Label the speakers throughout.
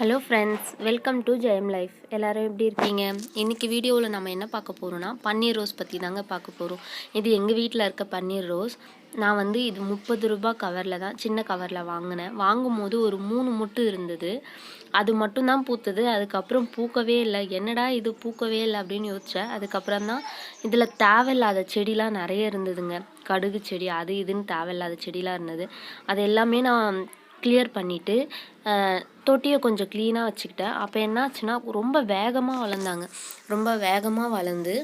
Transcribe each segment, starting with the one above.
Speaker 1: Hello friends welcome to Jayam life எல்லாரும் எப்படி இருக்கீங்க? இன்றைக்கி வீடியோவில் நம்ம என்ன பார்க்க போகிறோன்னா பன்னீர் ரோஸ் பற்றி தாங்க பார்க்க போகிறோம் இது எங்கள் வீட்டில் இருக்க பன்னீர் ரோஸ். நான் வந்து இது முப்பது ரூபாய் கவரில் தான் சின்ன கவரில் வாங்கினேன். வாங்கும்போது ஒரு மூணு முட்டு இருந்தது. அது மட்டும்தான் பூத்தது. அதுக்கப்புறம் பூக்கவே இல்லை. என்னடா இது பூக்கவே இல்லை அப்படின்னு யோசித்தேன் அதுக்கப்புறம் தான் இதில் தேவையில்லாத செடிலாம் நிறைய இருந்ததுங்க. கடுகு செடி அது இதுன்னு தேவையில்லாத செடிலாம் இருந்தது. அது எல்லாமே நான் கிளியர் பண்ணிவிட்டு தொட்டியை கொஞ்சம் க்ளீனாக வச்சுக்கிட்டேன். அப்போ என்னாச்சுன்னா ரொம்ப வேகமாக வளர்ந்தாங்க ரொம்ப வேகமாக வளர்ந்து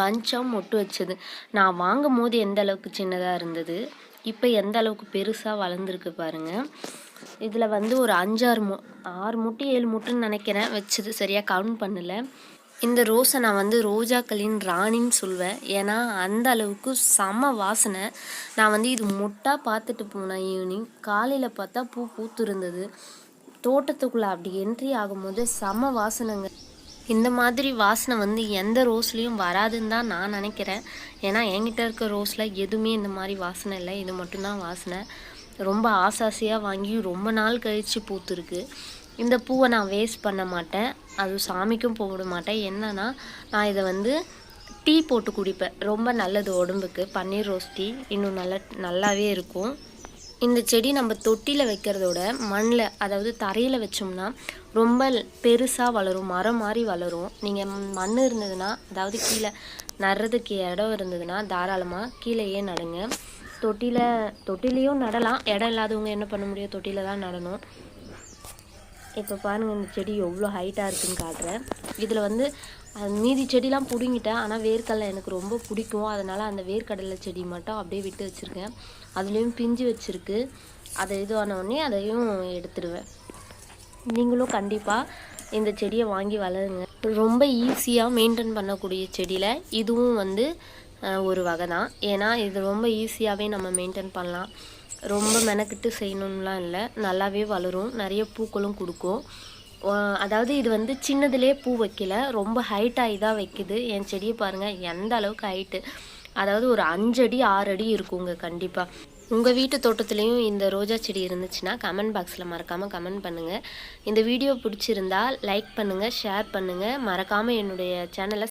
Speaker 1: பஞ்சாக மொட்டு வச்சது. நான் வாங்கும் போது எந்த அளவுக்கு சின்னதாக இருந்தது இப்போ எந்த அளவுக்கு பெருசாக வளர்ந்துருக்கு பாருங்க. இதில் வந்து ஒரு அஞ்சாறு மு ஆறு முட்டை ஏழு முட்டைன்னு நினைக்கிறேன். வச்சது சரியாக கவுண்ட் பண்ணல. இந்த ரோஸை நான் வந்து ரோஜாக்களின் ராணின்னு சொல்வேன். ஏன்னா அந்த அளவுக்கு செம வாசனை. நான் வந்து இது முட்டாக பார்த்துட்டு போனேன் ஈவினிங் காலையில் பார்த்தா பூ பூத்து இருந்தது தோட்டத்துக்குள்ளே அப்படி என்ட்ரி ஆகும்போது செம வாசனைங்க. இந்த மாதிரி வாசனை வந்து எந்த ரோஸ்லேயும் வராதுன்னு தான் நான் நினைக்கிறேன். ஏன்னா என்கிட்ட இருக்க ரோஸில் எதுவுமே இந்த மாதிரி வாசனை இல்லை. இது மட்டும்தான் வாசனை. ரொம்ப ஆசாசியாக வாங்கி ரொம்ப நாள் கழித்து பூத்துருக்கு. இந்த பூவை நான் வேஸ்ட் பண்ண மாட்டேன். அது சாமிக்கும் போட மாட்டேன். என்னன்னா நான் இதை வந்து டீ போட்டு குடிப்பேன். ரொம்ப நல்லது உடம்புக்கு. பன்னீர் ரோஸ் டீ. இன்னும் நல்ல நல்லாவே இருக்கும். இந்த செடி நம்ம தொட்டியில் வைக்கிறதோட மண்ணில் அதாவது தரையில் வச்சோம்னா ரொம்ப பெருசாக வளரும். மரம் மாதிரி வளரும். நீங்கள் மண் இருந்ததுன்னா அதாவது கீழே நடுறதுக்கு இடம் இருந்ததுன்னா தாராளமாக கீழேயே நடுங்க. தொட்டியில் தொட்டிலையும் நடலாம். இடம் இல்லாதவங்க என்ன பண்ண முடியும்? தொட்டியில் தான் நடணும். இப்போ பாருங்கள் இந்த செடி எவ்வளோ ஹைட்டாக இருக்குன்னு காட்டுறேன். இதில் வந்து மீதி செடிலாம் பிடுங்கிட்டேன். ஆனால் வேர்க்கடலை எனக்கு ரொம்ப பிடிக்கும். அதனால் அந்த வேர்க்கடலை செடி மட்டும் அப்படியே விட்டு வச்சுருக்கேன். அதுலேயும் பிஞ்சு வச்சுருக்கு. அதை இதுவான உடனே அதையும் எடுத்துடுவேன் நீங்களும் கண்டிப்பாக இந்த செடியை வாங்கி வளருங்க. ரொம்ப ஈஸியாக மெயின்டைன் பண்ணக்கூடிய செடியில் இதுவும் வந்து ஒரு வகை தான். ஏன்னா இது ரொம்ப ஈஸியாகவே நம்ம மெயின்டைன் பண்ணலாம். ரொம்ப மெனக்கிட்டு செய்யணும்லாம் இல்லை. நல்லாவே வளரும். நிறைய பூக்களும் கொடுக்கும். அதாவது இது வந்து சின்னதுலேயே பூ வைக்கல. ரொம்ப ஹைட்டாகி தான் வைக்குது. என் செடியை பாருங்கள் எந்த அளவுக்கு ஹைட்டு அதாவது ஒரு அஞ்சடி ஆறடி ஆறு அடி இருக்குங்க கண்டிப்பாக உங்கள் வீட்டு தோட்டத்துலேயும் இந்த ரோஜா செடி இருந்துச்சுன்னா கமெண்ட் பாக்ஸில் மறக்காமல் கமெண்ட் பண்ணுங்கள் இந்த வீடியோ பிடிச்சிருந்தா லைக் பண்ணுங்கள் ஷேர் பண்ணுங்கள் மறக்காமல் என்னுடைய சேனலை